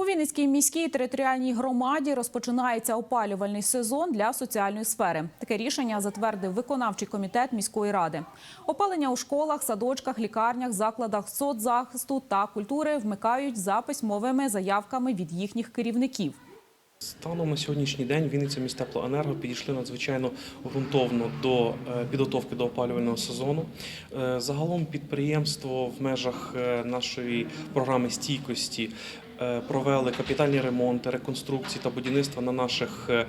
У Вінницькій міській територіальній громаді розпочинається опалювальний сезон для соціальної сфери. Таке рішення затвердив виконавчий комітет міської ради. Опалення у школах, садочках, лікарнях, закладах соцзахисту та культури вмикають за письмовими заявками від їхніх керівників. Станом на сьогоднішній день Вінниця містеплоенерго підійшли надзвичайно ґрунтовно до е, підготовки до опалювального сезону. Е, Загалом підприємство в межах е, нашої програми стійкості провели капітальні ремонти, реконструкції та будівництва на наших е, е,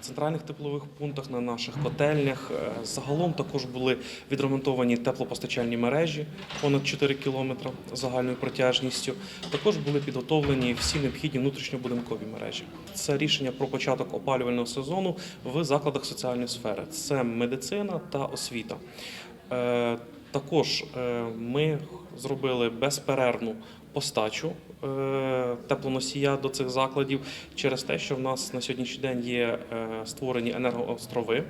центральних теплових пунктах, на наших котельнях. Е, Загалом також були відремонтовані теплопостачальні мережі понад 4 кілометри загальною протяжністю. Також були підготовлені всі необхідні внутрішньобудинкові мережі. Це рішення про початок опалювального сезону в закладах соціальної сфери. Це медицина та освіта. Також е, ми зробили безперервну постачу е, теплоносія до цих закладів через те, що в нас на сьогоднішній день є е, створені енергоострови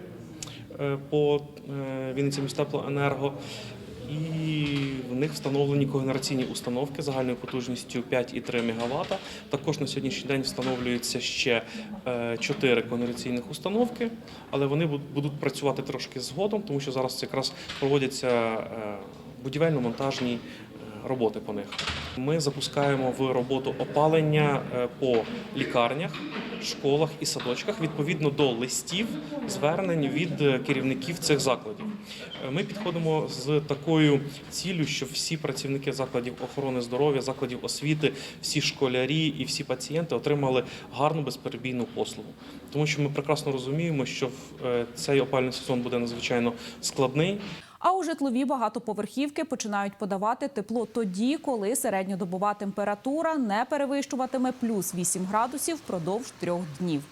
по Вінниці містеплоенерго. І в них встановлені когенераційні установки загальною потужністю 5,3 МВт. Також на сьогоднішній день встановлюється ще 4 когенераційних установки, але вони будуть працювати трошки згодом, тому що зараз якраз проводяться е, будівельно-монтажні е, роботи по них. Ми запускаємо в роботу опалення е, по лікарнях, школах і садочках відповідно до листів звернень від е, керівників цих закладів. Е, Ми підходимо з такою ціллю, щоб всі працівники закладів охорони здоров'я, закладів освіти, всі школярі і всі пацієнти отримали гарну безперебійну послугу. Тому що ми прекрасно розуміємо, що е, цей опальний сезон буде надзвичайно складний. А у житлові багатоповерхівки починають подавати тепло тоді, коли середньодобова температура не перевищуватиме плюс 8 градусів впродовж трьох днів.